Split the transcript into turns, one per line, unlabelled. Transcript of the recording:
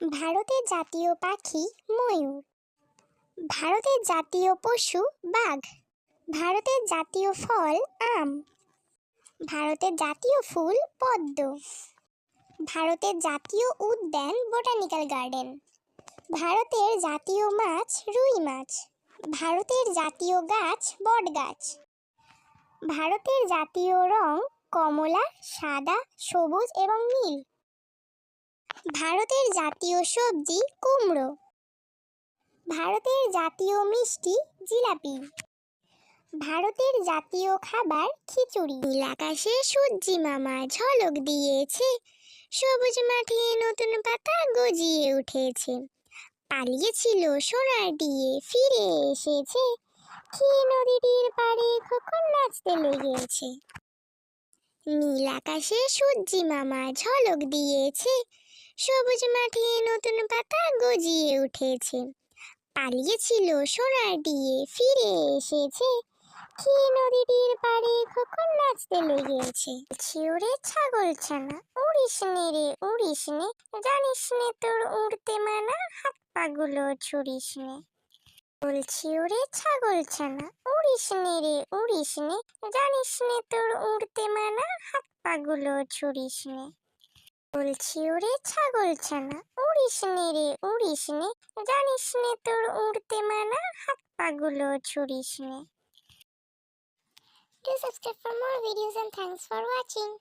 ভারতের জাতীয় পাখি ময়ূর। ভারতের জাতীয় পশু বাঘ। ভারতের জাতীয় ফল আম। ভারতের জাতীয় ফুল পদ্ম। ভারতের জাতীয় উদ্যান বোটানিক্যাল গার্ডেন। ভারতের জাতীয় মাছ রুই মাছ। ভারতের জাতীয় গাছ বট গাছ ভারতের জাতীয় রং কমলা, সাদা, সবুজ এবং নীল। ভারতের জাতীয় সবজি কুমড়ো। ভারতের জাতীয় মিষ্টি জিলাপি। ভারতের জাতীয় খাবার খিচুড়ি। নীল আকাশে সূর্যি মামা ঝলক দিয়েছে। সবুজ মাঠে নতুন পাতা গজিয়ে উঠেছে। পালিয়েছিল সোনার দিয়ে, ফিরে এসেছে। কি নদীটির পাড়ে খোকন নাচতে লেগেছে। নীল আকাশে সূর্যি মামা ঝলক দিয়েছে। সবুজ মাঠে নতুন পাতা গজিয়ে উঠেছে। পালিয়েছিল সোনার দিয়ে, ফিরে এসেছে। কি নদীটির পাড়ে খোকন নাচতে লেগেছে। ছিওরে ছাগল ছানা, উড়িস নে রে, উড়িস নে। জানিস নে তোর উড়তে মানা হাত পাগুলো ছুড়িস নে। বলছি, ওরে ছাগল ছানা, উড়িস নে রে, উড়িস নে। জানিস নে তোর উড়তে মানা, হাত পাগুলো ছুড়িস নে। বলছি, ওরে ছাগল ছানা, উড়িস নে রে, উড়িস নে। জানিস নে তোর উড়তে মানা, হাত পাগুলো ছুড়িস নে। Do subscribe for more videos and thanks for watching.